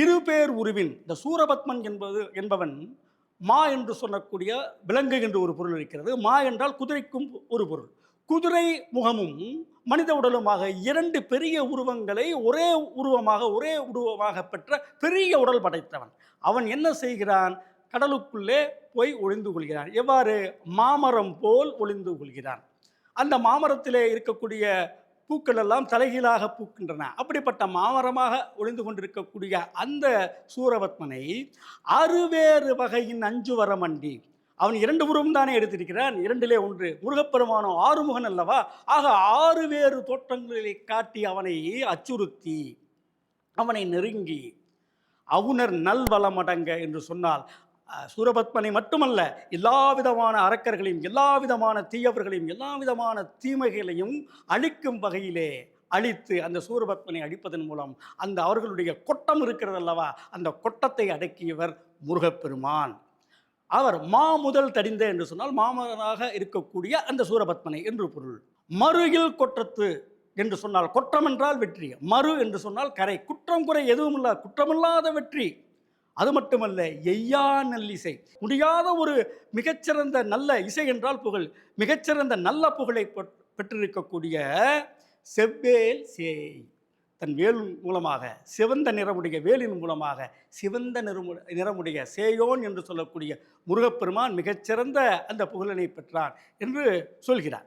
இருபேர் உருவின் இந்த சூரபத்மன் என்பது என்பவன் மா என்று சொல்லக்கூடிய விலங்கு என்று ஒரு பொருள் இருக்கிறது. மா என்றால் குதிரைக்கும் ஒரு பொருள். குதிரை முகமும் மனித உடலுமாக இரண்டு பெரிய உருவங்களை ஒரே உருவமாக ஒரே உருவமாக பெற்ற பெரிய உடல் படைத்தவன். அவன் என்ன செய்கிறான்? கடலுக்குள்ளே போய் ஒளிந்து கொள்கிறான். எவ்வாறு? மாமரம் போல் ஒளிந்து கொள்கிறான். அந்த மாமரத்திலே இருக்கக்கூடிய பூக்கள் எல்லாம் தலைகீழாக பூக்கின்றன. அப்படிப்பட்ட மாமரமாக ஒளிந்து கொண்டிருக்கக்கூடிய அந்த சூரபத்மனை அறுவேறு வகையின் அஞ்சு வரமண்டி அவன் இரண்டு உருவம் தானே எடுத்திருக்கிறான். இரண்டிலே ஒன்று முருகப்பெருமானோ ஆறுமுகன் அல்லவா? ஆக ஆறு வேறு தோற்றங்களை காட்டி அவனை அச்சுறுத்தி அவனை நெருங்கி அவுணர் நல்வளமடங்க என்று சொன்னால் சூரபத்மனை மட்டுமல்ல எல்லா விதமான அரக்கர்களையும் எல்லா விதமான தீயவர்களையும் எல்லா விதமான தீமைகளையும் அழிக்கும் வகையிலே அழித்து அந்த சூரபத்மனை அழிப்பதன் மூலம் அந்த அவர்களுடைய கொட்டம் இருக்கிறது அல்லவா அந்த கொட்டத்தை அடக்கியவர் முருகப்பெருமான். அவர் மா முதல் தடிந்த என்று சொன்னால் மாமனாக இருக்கக்கூடிய அந்த சூரபத்மனை என்று பொருள். மறுகில் கொற்றத்து என்று சொன்னால் குற்றம் என்றால் வெற்றி. மறு என்று சொன்னால் கரை. குற்றம் குறை எதுவும் இல்லை குற்றமில்லாத வெற்றி. அது மட்டுமல்ல எய்யா நல்லிசை. முடியாத ஒரு மிகச்சிறந்த நல்ல இசை என்றால் புகழ். மிகச்சிறந்த நல்ல புகழை பெற்- பெற்றிருக்கக்கூடிய செவ்வேல் சேய். தன் வேல் மூலமாக சிவந்த நிறமுடைய வேலின் மூலமாக சிவந்த நிறமு நிறமுடைய சேயோன் என்று சொல்லக்கூடிய முருகப்பெருமான் மிகச்சிறந்த அந்த புகழனை பெற்றான் என்று சொல்கிறார்.